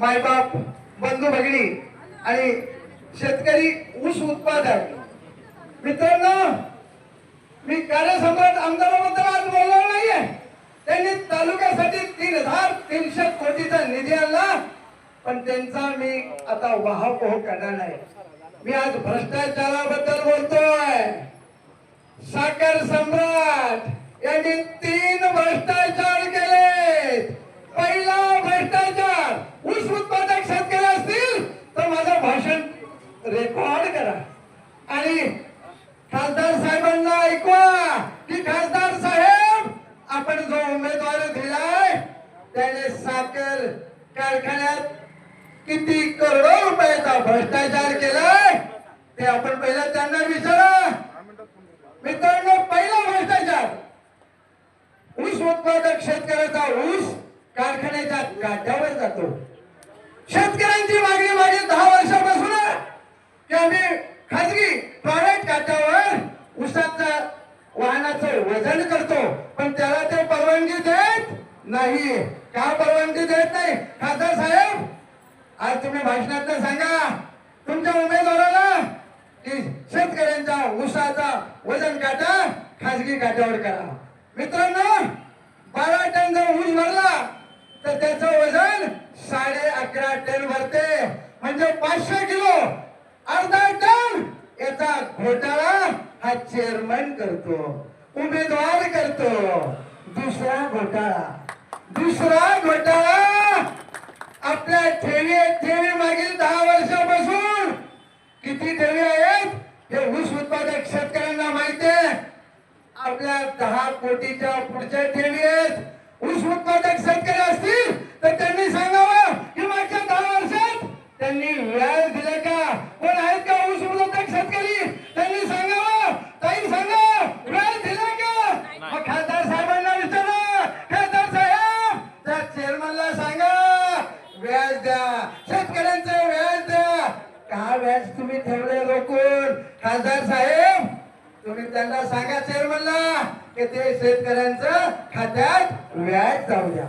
मायबाप बंधू भगिनी आणि शेतकरी ऊस उत्पादक. मित्रांनो मी कार्यसम्राट आमदाराबद्दल आज बोलणार नाहीये. त्यांनी तालुक्यासाठी तीन हजार तीनशे कोटीचा निधी आणला पण त्यांचा मी आता वाहपोह करणार नाही. मी आज भ्रष्टाचाराबद्दल बोलतोय. साखर सम्राट यांनी तीन भ्रष्टाचार केले पहिला भ्रष्टाचार ऊस उत्पादक शेतकरी असतील तर माझं भाषण रेकॉर्ड करा आणि खासदार साहेबांना ऐकवा की खासदार साहेब आपण जो उमेदवार दिलाय त्याने साखर कारखान्यात किती करोडो रुपयाचा भ्रष्टाचार केलाय ते आपण पहिला त्यांना विचारा. मित्रांनो पहिला भ्रष्टाचार. ऊस उत्पादक शेतकऱ्याचा ऊस कारखान्याच्या काठ्यावर जातो. शेतकऱ्यांची मागणी मागील दहा वर्षापासून की आम्ही खाजगी प्रायव्हेट काठ्यावर ऊसाचा वाहनाचं वजन करतो पण त्याला ते परवानगी देत नाही का परवानगी देत नाही? खासदार साहेब आज तुम्ही भाषणात सांगा तुमच्या उमेदवाराला की शेतकऱ्यांच्या ऊसाचा वजन काटा खाजगी काट्यावर करा. मित्रांनो बारा टन जर ऊस भरला तर त्याचं वजन साडे अकरा टन भरते. म्हणजे पाचशे किलो अर्धा टन याचा घोटाळा हा चेअरमन करतो. उमेदवार करतो. दुसरा घोटाळा. दुसरा घोटाळा आपल्या ठेवी ठेवी मागील दहा वर्षापासून किती ठेवी आहेत हे ऊस उत्पादक शेतकऱ्यांना माहिती आहे. आपल्या दहा कोटीच्या पुढच्या ठेवी आहेत. ऊस उत्पादक शेतकरी असतील तर त्यांनी सांगावं की मागच्या दहा वर्षात त्यांनी व्याज दिले का? कोण आहेत का ऊस उत्पादक शेतकरी त्यांनी सांगावं ताई सांगा व्याज दिले का मग खासदार साहेबांना विचारा खासदार साहेब त्या चेअरमनला सांगा व्याज द्या शेतकऱ्यांचं व्याज द्या का व्याज तुम्ही ठेवले रोखून खासदार साहेब तुम्ही त्यांना सांगा चेअरमनला की ते शेतकऱ्यांचं खात्यात व्याज जाऊ द्या.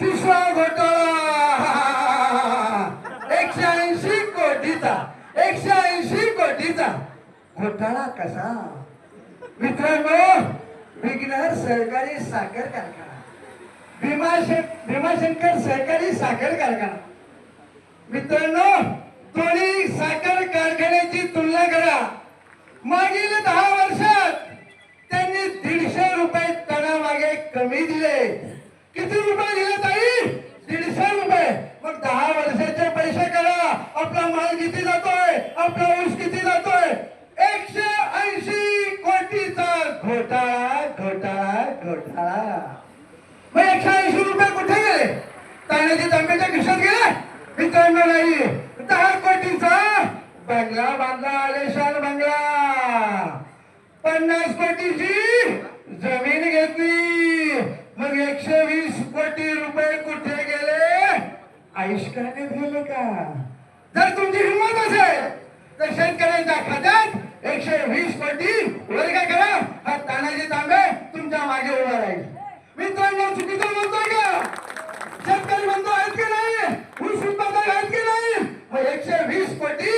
तिसरा घोटाळा. एकशे ऐंशी कोटीचा. एकशे ऐंशी कोटीचा. घोटाळा कसा? मित्रांनो विघ्नर सहकारी साखर कारखाना. भीमाशं भीमाशंकर सहकारी साखर कारखाना. मित्रांनो दोन्ही साखर कारखान्याची तुलना करा. मागील दहा वर्षात त्यांनी दीडशे रुपये तणामागे कमी दिले. किती रुपये दिले ताई? दीडशे रुपये. मग दहा वर्षाचे पैसे करा. आपला माल किती जातोय? आपला ऊस किती जातोय? एकशे ऐंशी कोटीचा घोटाळा घोटाळा घोटाळा. मग एकशे ऐंशी रुपये कुठे गेले? ताण्याचे तांब्याच्या खिशात गेले? मित्रांनो नाही. दहा कोटीचा बंगला बांधला आलेशान बंगला. पन्नास कोटीची जमीन घेतली. मग एकशे वीस कोटी रुपये कुठे गेले? आयुष्काने गेले का? जर तुमची हिंमत असेल तर शेतकऱ्यांच्या खात्यात एकशे वीस कोटी वर्ग करा. हा तानाजी तांबे तुमच्या मागे उभा राहील. मित्रांनो चुकीचं म्हणतोय का शेतकरी म्हणतो आहेत की नाही ऊस उत्पादक आहेत की नाही मग एकशे वीस कोटी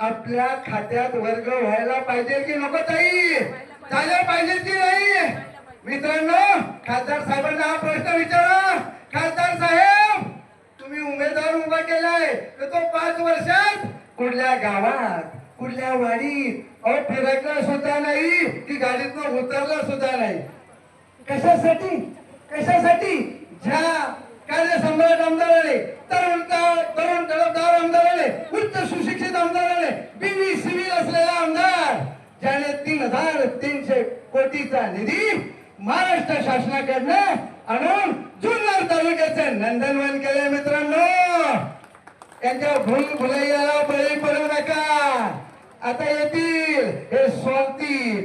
आपल्या खात्यात वर्ग व्हायला पाहिजे की नको ताई? झाल्या पाहिजे की नाही? मित्रांनो खासदार साहेबांना हा प्रश्न विचारा. खासदार साहेब तुम्ही उमेदवार उभा केलाय तर तो पाच वर्षात कुठल्या गावात कुठल्या वाडीत अहो फिरकला सुद्धा नाही की गाडीतनं उतरला सुद्धा नाही. कशासाठी? कशासाठी? ज्या कार्यसम्राट आमदाराने तरुण ता- तरुण तडफदार आमदाराने उच्च तीन हजार तीनशे कोटीचा निधी महाराष्ट्र शासनाकडनं आणून जुन्नर तालुक्याचे नंदनवन केले मित्रांनो. यांच्या भूल भुलैयाला बळी पडू नका. आता येतील. हे स्वार्थी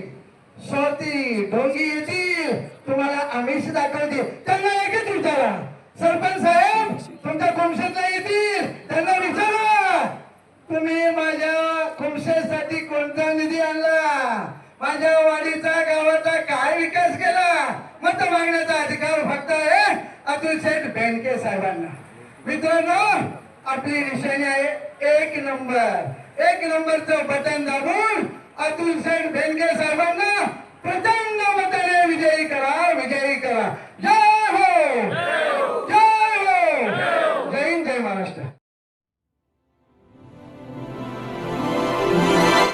स्वार्थी ढोंगी येतील. तुम्हाला आमिष दाखवतील. त्यांना एकच विचारा सरपंच साहेब तुमच्या खुमशेतला येतील त्यांना विचारा तुम्ही माझ्या खुमशेसाठी कोणता निधी आणला माझ्या वाडीचा गावाचा काय विकास केला? मत मागण्याचा अधिकार फक्त आहे अतुल शेठ बेनके साहेबांना. मित्रांनो आपली निशाणी आहे एक नंबर. एक नंबरचं बटन दाबून अतुल शेठ भेंडके साहेबांना प्रचंड मताने विजयी करा विजयी करा.